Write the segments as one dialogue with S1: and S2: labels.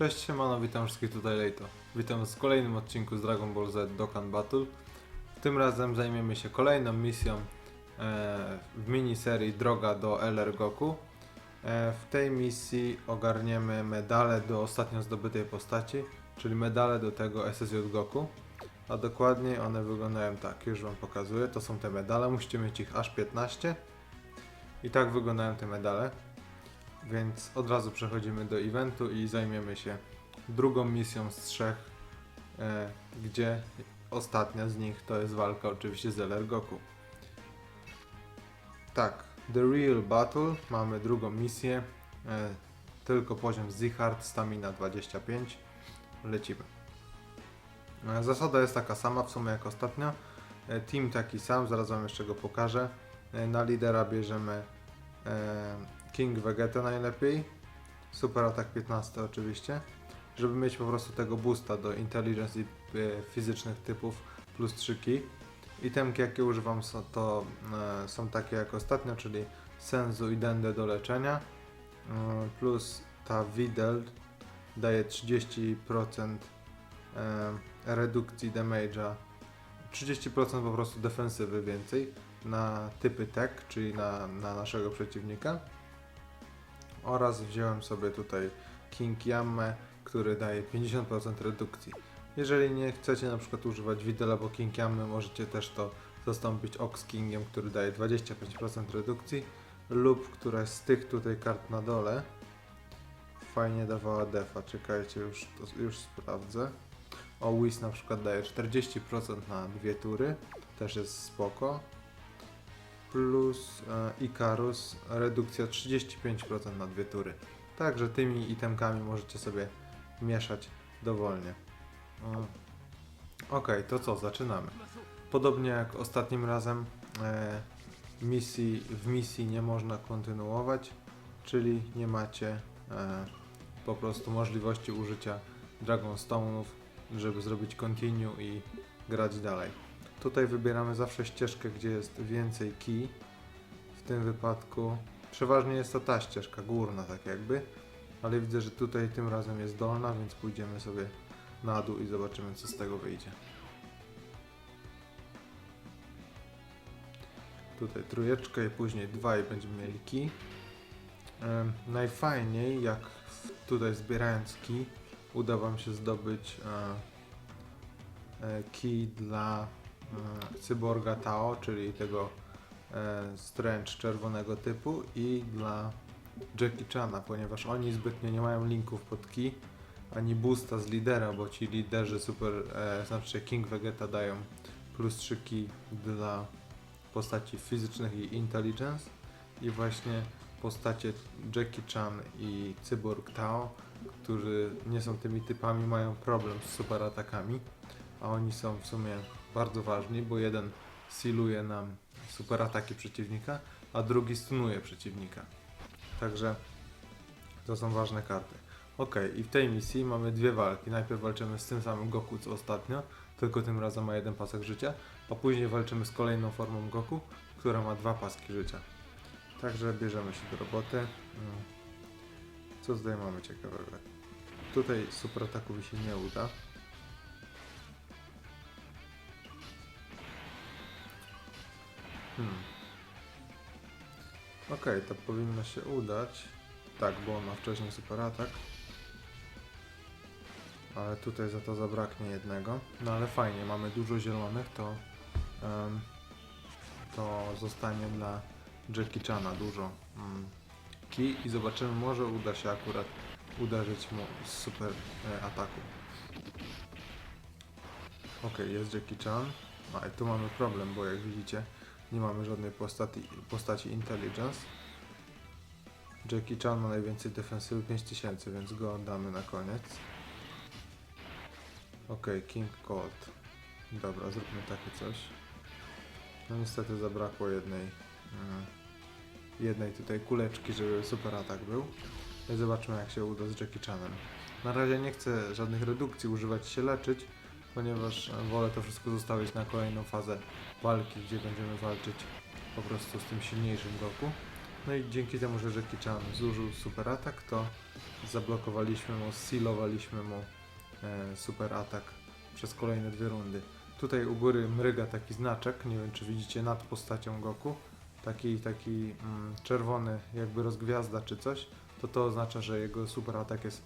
S1: Cześć, siemano, witam wszystkich tutaj Lejto. Witam w kolejnym odcinku z Dragon Ball Z Dokkan Battle. Tym razem zajmiemy się kolejną misją e, w miniserii Droga do LR Goku. E, w tej misji ogarniemy medale do ostatnio zdobytej postaci, czyli medale do tego SSJ Goku. A dokładniej one wyglądają tak, już Wam pokazuję. To są te medale, musicie mieć ich aż 15. I tak wyglądają te medale. Więc od razu przechodzimy do eventu i zajmiemy się drugą misją z trzech, e, gdzie ostatnia z nich to jest walka oczywiście z LR Goku. Tak, The Real Battle, mamy drugą misję, e, tylko poziom Zichard, stamina 25, lecimy. E, Zasada jest taka sama w sumie jak ostatnio, e, team taki sam, zaraz wam jeszcze go pokażę. E, Na lidera bierzemy e, King Vegeta najlepiej. Super atak 15 oczywiście. Żeby mieć po prostu tego boosta do intelligence i e, fizycznych typów plus 3 ki. Itemki jakie używam są, to e, są takie jak ostatnio, czyli Senzu i do leczenia. E, plus ta Videl daje 30% e, redukcji damage'a. 30% po prostu defensywy więcej na typy tech, czyli na, na naszego przeciwnika. Oraz wziąłem sobie tutaj King Yamme, który daje 50% redukcji. Jeżeli nie chcecie na przykład używać Videl albo King Yamme, możecie też to zastąpić Ox Kingiem, który daje 25% redukcji lub któraś z tych tutaj kart na dole fajnie dawała defa. Czekajcie, już, to, już sprawdzę. O, Whis na przykład daje 40% na dwie tury, też jest spoko plus e, Icarus redukcja 35% na dwie tury. Także tymi itemkami możecie sobie mieszać dowolnie. Ok, to co, zaczynamy. Podobnie jak ostatnim razem e, misji, w misji nie można kontynuować, czyli nie macie e, po prostu możliwości użycia Dragon Stone'ów, żeby zrobić continue i grać dalej. Tutaj wybieramy zawsze ścieżkę, gdzie jest więcej key. W tym wypadku przeważnie jest to ta ścieżka górna, tak jakby. Ale widzę, że tutaj tym razem jest dolna, więc pójdziemy sobie na dół i zobaczymy, co z tego wyjdzie. Tutaj trójeczkę i później dwa i będziemy mieli. Em, najfajniej, jak tutaj zbierając key, uda Wam się zdobyć e, e, key dla cyborga Tao, czyli tego e, Strange czerwonego typu i dla Jackie Chana, ponieważ oni zbytnio nie mają linków pod key, ani boosta z lidera, bo ci liderzy super, e, znaczy King Vegeta dają plus 3 key dla postaci fizycznych i intelligence. I właśnie postacie Jackie Chan i Cyborg Tao, którzy nie są tymi typami, mają problem z super atakami, a oni są w sumie bardzo ważni, bo jeden siluje nam super ataki przeciwnika, a drugi stunuje przeciwnika. Także to są ważne karty. Ok, i w tej misji mamy dwie walki. Najpierw walczymy z tym samym Goku co ostatnio, tylko tym razem ma jeden pasek życia, a później walczymy z kolejną formą Goku, która ma dwa paski życia. Także bierzemy się do roboty. Mm. Co tutaj mamy ciekawego? Tutaj super atakowi się nie uda. Hmm. Okej, to powinno się udać. Tak, bo on ma wcześniej super atak. Ale tutaj za to zabraknie jednego. No ale fajnie, mamy dużo zielonych, to em, to zostanie dla Jackie Chana dużo mm, key i zobaczymy, może uda się akurat uderzyć mu z super e, ataku. Ok, jest Jackie Chan. A i tu mamy problem, bo jak widzicie, nie mamy żadnej postaci, postaci intelligence. Jackie Chan ma najwięcej defensywy 5000, więc go oddamy na koniec. Ok, King Cold. Dobra, zróbmy takie coś. No niestety zabrakło jednej mm, jednej tutaj kuleczki, żeby super atak był. I zobaczmy jak się uda z Jackie Chanem. Na razie nie chcę żadnych redukcji używać się leczyć, ponieważ wolę to wszystko zostawić na kolejną fazę walki, gdzie będziemy walczyć po prostu z tym silniejszym Goku. No i dzięki temu, że Jackie Chan zużył super atak, to zablokowaliśmy mu, sealowaliśmy mu e, super atak przez kolejne dwie rundy. Tutaj u góry mryga taki znaczek, nie wiem czy widzicie nad postacią Goku, taki, taki mm, czerwony jakby rozgwiazda czy coś, to to oznacza, że jego super atak jest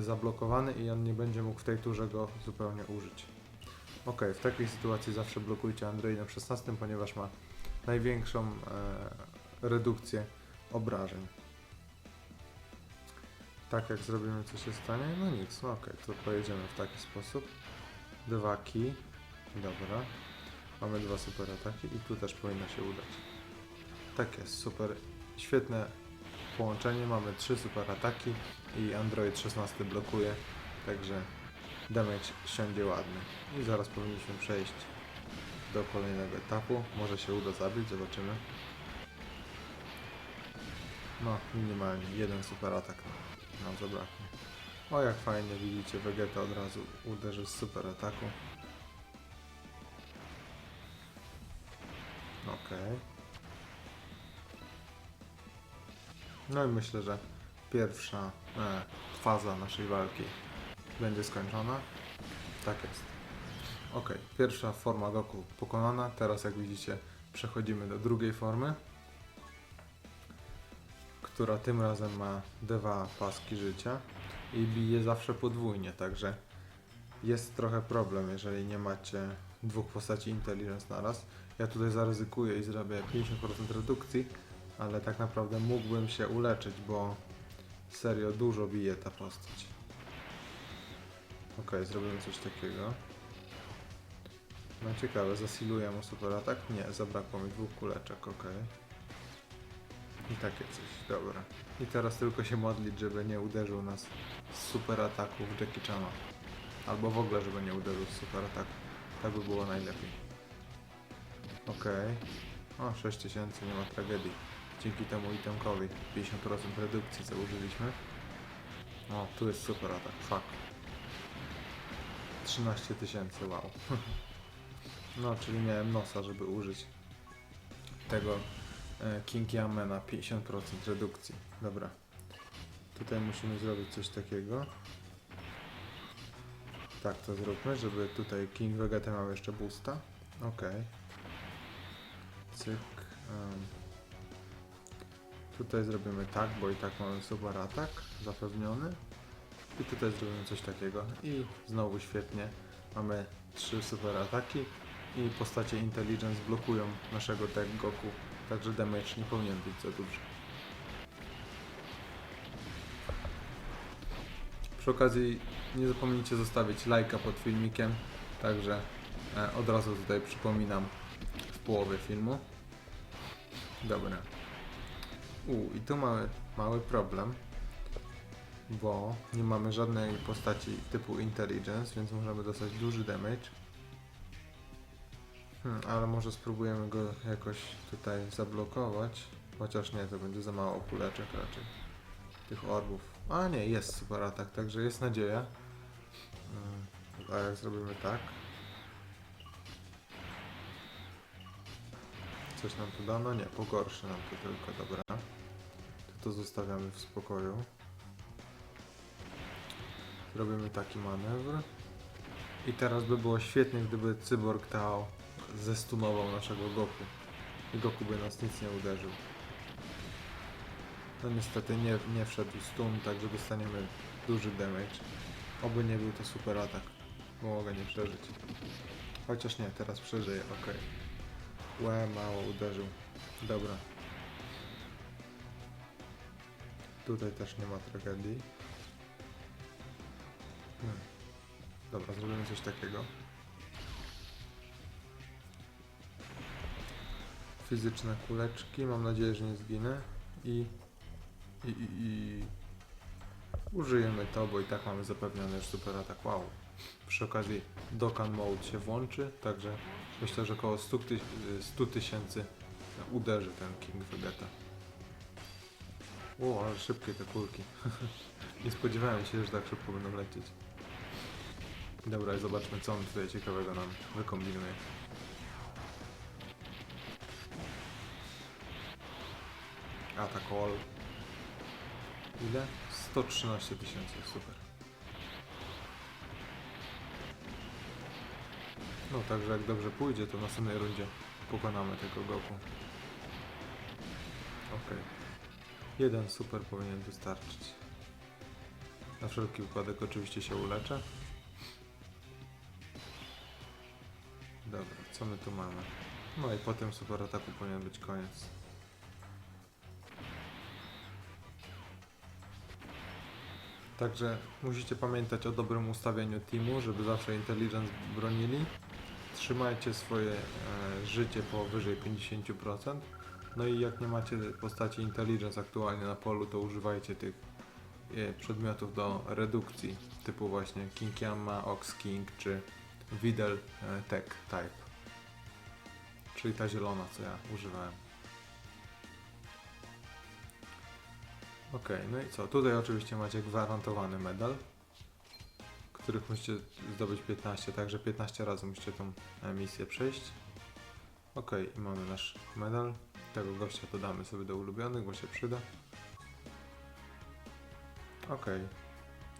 S1: zablokowany i on nie będzie mógł w tej turze go zupełnie użyć. Ok, w takiej sytuacji zawsze blokujcie Android na 16, ponieważ ma największą e, redukcję obrażeń. Tak jak zrobimy, co się stanie? No nic, no okej, to pojedziemy w taki sposób. Dwa key, dobra. Mamy dwa super ataki i tu też powinno się udać. Tak jest, super. Świetne połączenie, mamy trzy super ataki i Android 16 blokuje, także damage siądzie ładny. I zaraz powinniśmy przejść do kolejnego etapu. Może się uda zabić, zobaczymy. No, minimalnie jeden super atak nam- zabraknie. O, jak fajnie widzicie, Vegeta od razu uderzy z super ataku. Okej. No i myślę, że pierwsza e, faza naszej walki będzie skończona. Tak jest. Ok, pierwsza forma Goku pokonana. Teraz jak widzicie przechodzimy do drugiej formy, która tym razem ma dwa paski życia i bije zawsze podwójnie, także jest trochę problem, jeżeli nie macie dwóch postaci Intelligence naraz. Ja tutaj zaryzykuję i zrobię 50% redukcji, ale tak naprawdę mógłbym się uleczyć, bo serio dużo bije ta postać. Ok, zrobimy coś takiego. No ciekawe, zasiluję mu super atak? Nie, zabrakło mi dwóch kuleczek, ok. I takie coś, dobra. I teraz tylko się modlić, żeby nie uderzył nas z super ataków Jackie Chana. Albo w ogóle, żeby nie uderzył z super ataku. Tak by było najlepiej. Okej. O, 6000, nie ma tragedii. Dzięki temu itemkowi 50% redukcji co użyliśmy. O, tu jest super atak, fuck. 13 tysięcy, wow. No, czyli miałem nosa, żeby użyć tego e, King Yamena 50% redukcji. Dobra. Tutaj musimy zrobić coś takiego. Tak to zróbmy, żeby tutaj King Vegeta miał jeszcze boosta. Okej. Cyk. em. Tutaj zrobimy tak, bo i tak mamy super atak zapewniony. I tutaj zrobimy coś takiego. I znowu świetnie. Mamy trzy super ataki i postacie Intelligence blokują naszego deck Goku. Także damage nie powinien być za duży. Przy okazji nie zapomnijcie zostawić lajka pod filmikiem. Także e, od razu tutaj przypominam w połowie filmu. Dobra. U, i tu mamy mały problem, bo nie mamy żadnej postaci typu Intelligence, więc możemy dostać duży damage. Hmm, ale może spróbujemy go jakoś tutaj zablokować. Chociaż nie, to będzie za mało kuleczek raczej. Tych orbów. A nie, jest super atak, także jest nadzieja. Hmm, a jak zrobimy tak? Coś nam to da? No nie, pogorszy nam to tylko, dobra. To zostawiamy w spokoju. Zrobimy taki manewr. I teraz by było świetnie, gdyby Cyborg Tao zestunował naszego Goku. I Goku by nas nic nie uderzył. No niestety nie, nie wszedł stun, także dostaniemy duży damage. Oby nie był to super atak, bo mogę nie przeżyć. Chociaż nie, teraz przeżyję, okej. Łe, mało uderzył. Dobra. Tutaj też nie ma tragedii. Hmm. Dobra, zrobimy coś takiego. Fizyczne kuleczki, mam nadzieję, że nie zginę. I, i, i, i użyjemy to, bo i tak mamy zapewniony już super atak. Wow. Przy okazji Dokkan Mode się włączy, także myślę, że około 100 ty- 100 tysięcy uderzy ten King Vegeta. O, ale szybkie te kulki. Nie spodziewałem się, że tak szybko będą lecieć. Dobra, zobaczmy co on tutaj ciekawego nam wykombinuje. Attack All. Ile? 113 tysięcy, super. No także jak dobrze pójdzie, to w następnej rundzie pokonamy tego Goku. Okej. Jeden super powinien wystarczyć. Na wszelki wypadek oczywiście się uleczę. Dobra, co my tu mamy? No i po tym super ataku powinien być koniec. Także musicie pamiętać o dobrym ustawieniu teamu, żeby zawsze intelligence bronili. Trzymajcie swoje e, życie powyżej 50%. No i jak nie macie postaci intelligence aktualnie na polu, to używajcie tych e, przedmiotów do redukcji, typu właśnie King Yama, Ox King czy Videl e, Tech Type. Czyli ta zielona, co ja używałem. Ok, no i co? Tutaj oczywiście macie gwarantowany medal, których musicie zdobyć 15, także 15 razy musicie tą e, misję przejść. Ok, i mamy nasz medal. Tego gościa dodamy sobie do ulubionych, bo się przyda. Ok.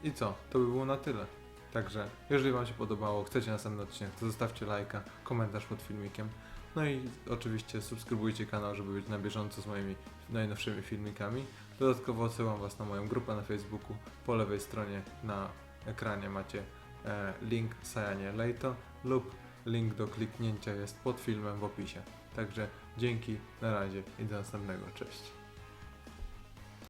S1: I co? To by było na tyle. Także, jeżeli Wam się podobało, chcecie następny odcinek, to zostawcie lajka, komentarz pod filmikiem. No i oczywiście subskrybujcie kanał, żeby być na bieżąco z moimi najnowszymi filmikami. Dodatkowo odsyłam Was na moją grupę na Facebooku. Po lewej stronie na ekranie macie e, link Sajanie Lejto lub link do kliknięcia jest pod filmem w opisie. Także dzięki, na razie i do następnego. Cześć.